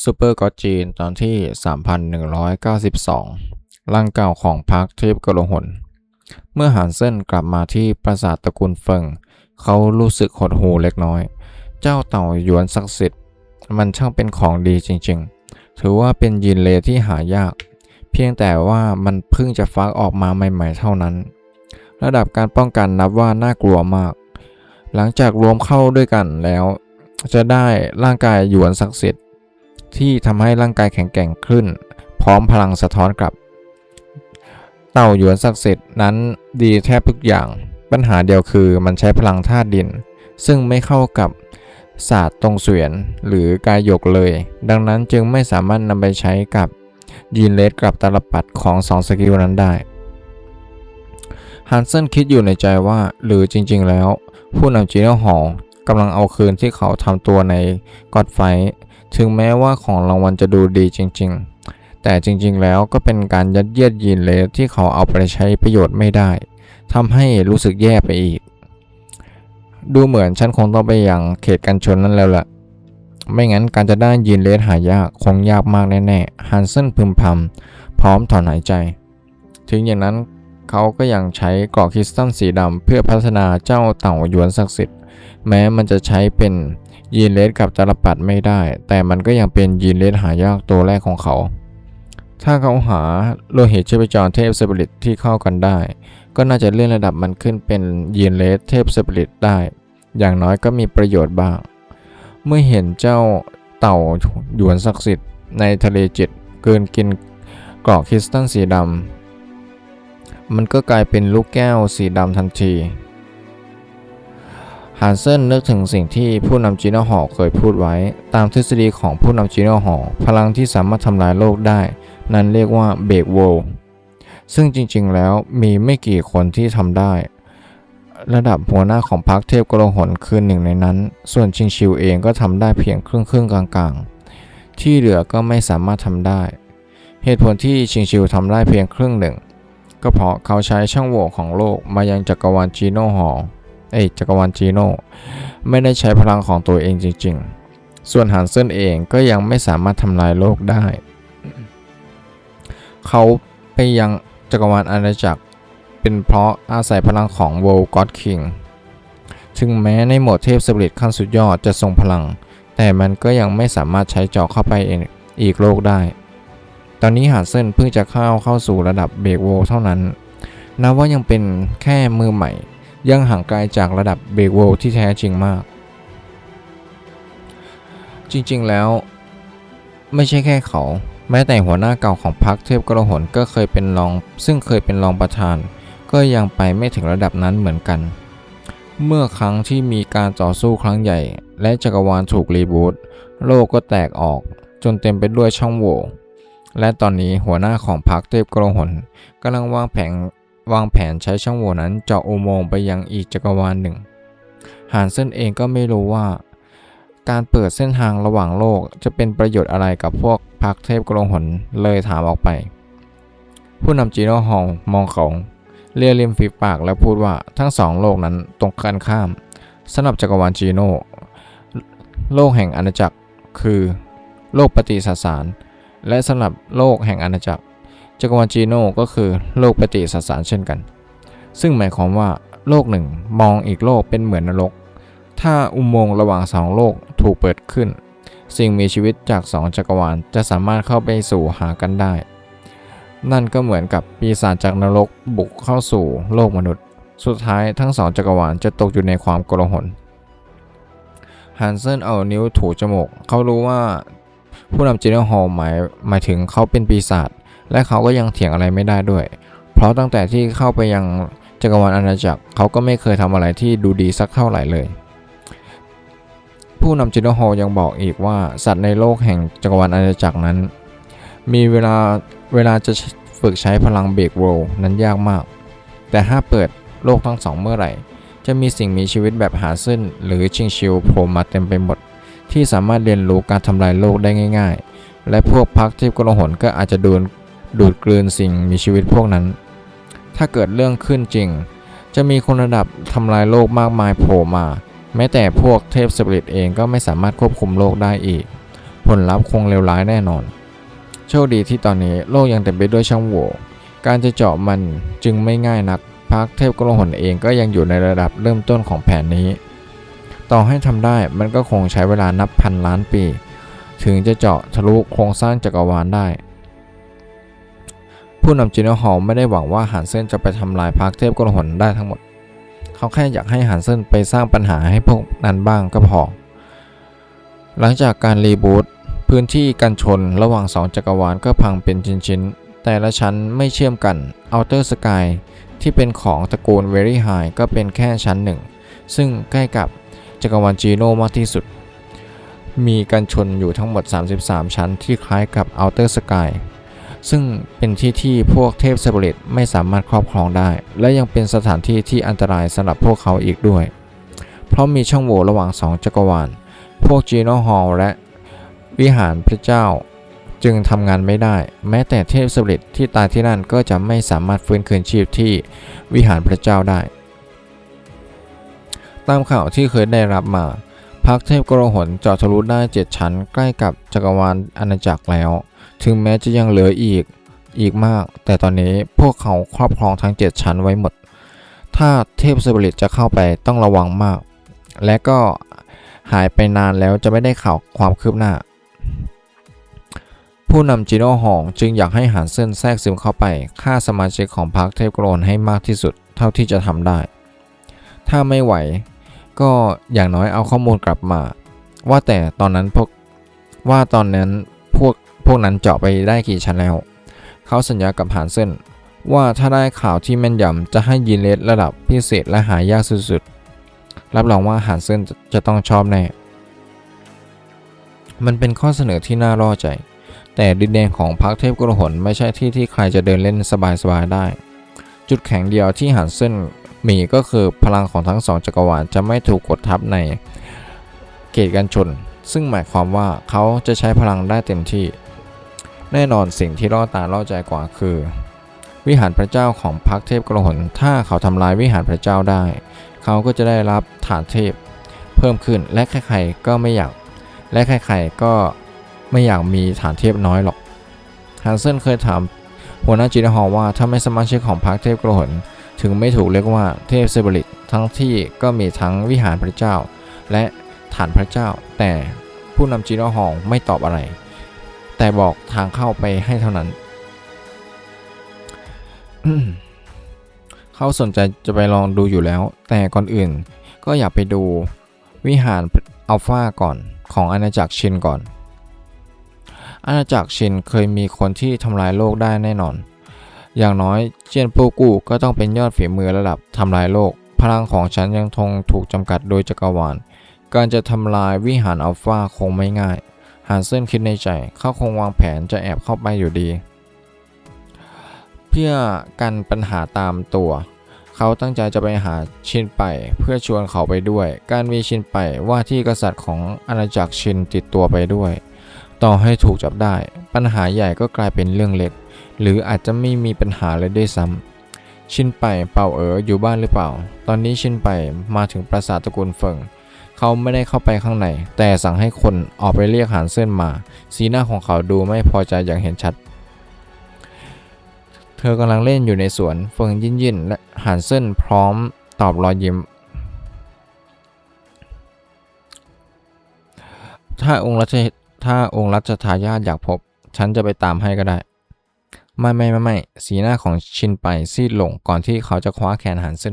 ซูเปอร์ก็อจีนตอนที่ 3192ร่างเก่าของพรรคเทพกลหน เมื่อหานเซินกลับมาที่ปราสาทตระกูลเฟิง เขารู้สึกหดหูเล็กน้อย เจ้าเต่าหยวนศักดิ์สิทธิ์ มันช่างเป็นของดีจริงๆ ถือว่าเป็นยีนเลที่หายาก เพียงแต่ว่ามันเพิ่งจะฟักออกมาใหม่ๆเท่านั้น ระดับการป้องกันนับว่าน่ากลัวมาก หลังจากรวมเข้าด้วยกันแล้ว จะได้ร่างกายหยวนศักดิ์สิทธิ ที่ทำให้ร่างกายแข็งแกร่งขึ้น พร้อมพลังสะท้อนกลับ เต่าหยวนศักดิ์สิทธิ์นั้นดีแทบทุกอย่าง ปัญหาเดียวคือมันใช้พลังธาตุดิน ซึ่งไม่เข้ากับศาสตร์ตรงเสวียนหรือกายหยกเลย ดังนั้นจึงไม่สามารถนำไปใช้กับยีนเลสกับตาลปัดของสองสกิลนั้นได้ฮันเซนคิดอยู่ในใจว่าหรือจริงๆแล้ว ผู้นำจีโน่หอกำลังเอาคืนที่เขาทำตัวในกอดไฟ ถึงแม้ว่าของรางวัลจะดูดีจริง ๆ แต่จริงๆ แล้วก็เป็นการยัดเยียดยีนเลสที่เขาเอาไปใช้ประโยชน์ไม่ได้ทำให้รู้สึกแย่ไปอีก ดูเหมือนฉันคงต้องไปยังเขตกันชนนั้นแล้วล่ะ ไม่งั้นการจะได้ยีนเลสหายากคงยากมากแน่ๆฮันเซนพึมพำพร้อมถอนหายใจ ถึงอย่างนั้นเขาก็ยังใช้กรอกคริสตัลสีดำเพื่อพัฒนาเจ้าเต่าหยวนศักดิ์สิทธิ์ แม้มันจะใช้เป็นยีนเลสกับตาลปัดไม่ได้ แต่มันก็ยังเป็นยีนเลสหายากตัวแรกของเขา ถ้าเขาหาโลหิตชีพจรเทพสปิริตที่เข้ากันได้ ก็น่าจะเลื่อนระดับมันขึ้นเป็นยีนเลสเทพสปิริตได้ อย่างน้อยก็มีประโยชน์บ้าง เมื่อเห็นเจ้าเต่าหยวนศักดิ์สิทธิ์ในทะเลจิตเกินกินกรอกคริสตัลสีดำมันก็กลายเป็นลูกแก้วสีดำทันที ฮันเซนนึกถึงสิ่งที่ผู้นำจีโน่หอเคยพูดไว้ ตามทฤษฎีของผู้นำจีโน่หอพลังที่สามารถทำลายโลกได้ นั้นเรียกว่าเบรกโวลซึ่งจริงๆแล้วมีไม่กี่คนที่ทำได้ ระดับหัวหน้าของพรรคเทพกรหนคือหนึ่งในนั้น ส่วนชิงชิวเองก็ทำได้เพียงครึ่งครึ่งๆกลางๆ ที่เหลือก็ไม่สามารถทำได้ เหตุผลที่ชิงชิวทำได้เพียงครึ่งหนึ่ง ก็เพราะเขาใช้ช่องโหว่ของโลกมายังจักรวาลจีโน่หอ เอ้จักรวาลจีโน่ไม่ได้ใช้พลังของตัวเองจริง ๆ ส่วนฮันเซนเองก็ยังไม่สามารถทำลายโลกได้ เขาไปยังจักรวาลอาณาจักร เป็นเพราะอาศัยพลังของ World God King ถึงแม้ในโหมดเทพสปิริตขั้นสุดยอดจะทรงพลัง แต่มันก็ยังไม่สามารถใช้เจาะเข้าไปอีกโลกได้ ตอนนี้ฮันเซนเพิ่งจะเข้าเข้าสู่ระดับเบรกโวเท่านั้นนับว่ายังเป็นแค่มือใหม่ ยังห่างไกลจากระดับเบรกโวที่แท้จริงมาก จริงๆแล้ว ไม่ใช่แค่เขา แม้แต่หัวหน้าเก่าของพรรคเทพกระหนก็เคยเป็นรอง ซึ่งเคยเป็นรองประธาน ก็ยังไปไม่ถึงระดับนั้นเหมือนกัน เมื่อครั้งที่มีการต่อสู้ครั้งใหญ่ และจักรวาลถูกรีบูตโลกก็แตกออกจนเต็มไปด้วยช่องโหว่และตอนนี้หัวหน้าของพรรคเทพกระหนกำลังวางแผน วางแผนใช้ช่องโหว่นั้นเจาะอุโมงค์ไปยังอีกจักรวาลหนึ่งหานเส้นเองก็ไม่รู้ว่า การเปิดเส้นทางระหว่างโลกจะเป็นประโยชน์อะไรกับพวกพรรคเทพกระหนเลยถามออกไป ผู้นำจีโน่ฮองมองเขาเลียริมฝีปากและพูดว่าทั้งสองโลกนั้นตรงกันข้ามสำหรับจักรวาลจีโน่โลกแห่งอาณาจักรคือ โลกปฏิสสาร และสำหรับโลกแห่งอาณาจักร จักรวาลจีโน่ก็คือโลกปฏิสสารเช่นกัน ซึ่งหมายความว่าโลกหนึ่งมองอีกโลกเป็นเหมือนนรก ถ้าอุโมงค์ระหว่างสองโลกถูกเปิดขึ้น สิ่งมีชีวิตจากสองจักรวาลจะสามารถเข้าไปสู่หากันได้ นั่นก็เหมือนกับปีศาจจากนรกบุกเข้าสู่โลกมนุษย์ สุดท้ายทั้งสองจักรวาลจะตกอยู่ในความโกลาหลฮันเซนเอานิ้วถูจมูก เขารู้ว่าผู้นำจีเนอร์ฮอลหมายหมายถึงเขาเป็นปีศาจ และเขาก็ยังเถียงอะไรไม่ได้ด้วย เพราะตั้งแต่ที่เข้าไปยังจักรวาลอาณาจักรเขาก็ไม่เคยทำอะไรที่ดูดีสักเท่าไหร่เลย ผู้นำจินโนฮอยังบอกอีกว่าสัตว์ในโลกแห่งจักรวาลอาณาจักรนั้น มีเวลาเวลาจะฝึกใช้พลังเบรกโวลนั้นยากมาก แต่ถ้าเปิดโลกทั้งสองเมื่อไหร่ จะมีสิ่งมีชีวิตแบบหาซึนหรือชิงชิวโผล่มาเต็มไปหมด ที่สามารถเรียนรู้การทำลายโลกได้ง่าย ๆ และพวกพักเทพกลหนก็อาจจะดูด ดูดกลืนสิ่งมีชีวิตพวกนั้น ถ้าเกิดเรื่องขึ้นจริง จะมีคนระดับทำลายโลกมากมายโผล่มา แม้แต่พวกเทพสปิริตเองก็ไม่สามารถควบคุมโลกได้อีก ผลลัพธ์คงเลวร้ายแน่นอน โชคดีที่ตอนนี้โลกยังเต็มไปด้วยช่องโหว่การจะเจาะมันจึงไม่ง่ายนักพักเทพกลหนเองก็ยังอยู่ในระดับเริ่มต้นของแผนนี้ ต่อให้ทำได้มันก็คงใช้เวลานับพันล้านปี ถึงจะเจาะทะลุโครงสร้างจักรวาลได้ ผู้นำจินเนฮอลไม่ได้หวังว่าหันเซนจะไปทำลายพักเทพกลหนได้ทั้งหมด เขาแค่อยากให้หันเซนไปสร้างปัญหาให้พวกนั้นบ้างก็พอ หลังจากการรีบูตพื้นที่กันชนระหว่างสองจักรวาลก็พังเป็นชิ้นๆ แต่ละชั้นไม่เชื่อมกัน Outer Sky ที่เป็นของตระกูล Very High ก็เป็นแค่ชั้นหนึ่ง ซึ่งใกล้กับจักรวาลจีโนมากที่สุด มีกันชนอยู่ทั้งหมด 33 ชั้นที่คล้ายกับ Outer Sky ซึ่งเป็นที่ที่พวกเทพเซเบริตไม่สามารถครอบครองได้ และยังเป็นสถานที่ที่อันตรายสำหรับพวกเขาอีกด้วย เพราะมีช่องโหว่ระหว่างสองจักรวาล พวกจีโนฮอลและวิหารพระเจ้า จึงทำงานไม่ได้ แม้แต่เทพสริตที่ตายที่นั่นก็จะไม่สามารถฟื้นคืนชีพที่วิหารพระเจ้าได้ ตามข่าวที่เคยได้รับมาพักเทพกรหนเจาะทะลุได้เจ็ดชั้นใกล้กับจักรวาลอาณาจักรแล้ว ถึงแม้จะยังเหลืออีกอีกมาก แต่ตอนนี้พวกเขาครอบครองทั้ง 7 ชั้นไว้หมด ถ้าเทพสริตจะเข้าไปต้องระวังมาก และก็หายไปนานแล้วจะไม่ได้ข่าวความคืบหน้า ผู้นำจิโน่หองจึงอยากให้หานเซินแทรกซึมเข้าไปฆ่าสมาชิกของพรรคเทพโกรนให้มากที่สุดเท่าที่จะทำได้ ถ้าไม่ไหวก็อย่างน้อยเอาข้อมูลกลับมา ว่าแต่ตอนนั้นพวกว่าตอนนั้น พวกนั้นเจาะไปได้กี่ชั้นแล้ว เขาสัญญากับหานเซนว่าถ้าได้ข่าวที่แม่นยำจะให้ยินเลสระดับพิเศษและหายากสุดๆ รับรองว่าหานเซนจะจะต้องชอบแน่ มันเป็นข้อเสนอที่น่ารอใจ แต่ดินแดนของพรรคเทพกรหนไม่ใช่ที่ที่ใครจะเดินเล่นสบายๆได้ จุดแข็งเดียวที่หันเส้นมีก็คือพลังของทั้งสองจักรวาลจะไม่ถูกกดทับในเกตกันชน ซึ่งหมายความว่าเขาจะใช้พลังได้เต็มที่ แน่นอนสิ่งที่ล่อตาล่อใจกว่าคือ วิหารพระเจ้าของพรรคเทพกระหนถ้าเขาทำลายวิหารพระเจ้าได้ เขาก็จะได้รับฐานเทพ เพิ่มขึ้นและใครๆก็ไม่อยาก และใครๆก็ไม่อยากมีฐานเทพน้อยหรอกฮันเซนเคยถามหัวหน้าจินฮอว่าถ้าไม่สมาชิกของพรรคเทพกระหนถึงไม่ถูกเรียกว่าเทพเซเบริตทั้งที่ก็มีทั้งวิหารพระเจ้า และฐานพระเจ้า แต่ผู้นำจินฮอลไม่ตอบอะไร แต่บอกทางเข้าไปให้เท่านั้น เขาสนใจจะไปลองดูอยู่แล้ว แต่ก่อนอื่นก็อยากไปดูวิหารอัลฟาก่อนของอาณาจักรชินก่อน อาณาจักรชินเคยมีคนที่ทำลายโลกได้แน่นอน อย่างน้อยเจียนปูกูก็ต้องเป็นยอดฝีมือระดับทำลายโลก พลังของฉันยังคงถูกจำกัดโดยจักรวาล การจะทำลายวิหารอัลฟาคงไม่ง่าย ฮานเซนคิดในใจ เขาคงวางแผนจะแอบเข้าไปอยู่ดี เพื่อกันปัญหาตามตัว เขาตั้งใจจะไปหาชินไปเพื่อชวนเขาไปด้วย การมีชินไปว่าที่กษัตริย์ของอาณาจักรชินติดตัวไปด้วย ต่อให้ถูกจับได้ ปัญหาใหญ่ก็กลายเป็นเรื่องเล็ก หรืออาจจะไม่มีปัญหาเลยด้วยซ้ำชินไปเป่าเอ๋ออยู่บ้านหรือเปล่า ตอนนี้ชินไปมาถึงปราสาทตระกูลเฟิง เขาไม่ได้เข้าไปข้างใน แต่สั่งให้คนออกไปเรียกหานเส้นมา สีหน้าของเขาดูไม่พอใจอย่างเห็นชัด เธอกำลังเล่นอยู่ในสวนเฟิงยินยินและหานเส้นพร้อมตอบรอยยิ้ม ถ้าองค์รัชถ้าองค์รัชทายาทอยากพบ ฉันจะไปตามให้ก็ได้ ไม่ไม่ไม่ไม่สีหน้าของชินไปซีดลงก่อนที่เขาจะคว้าแขนหันเส้น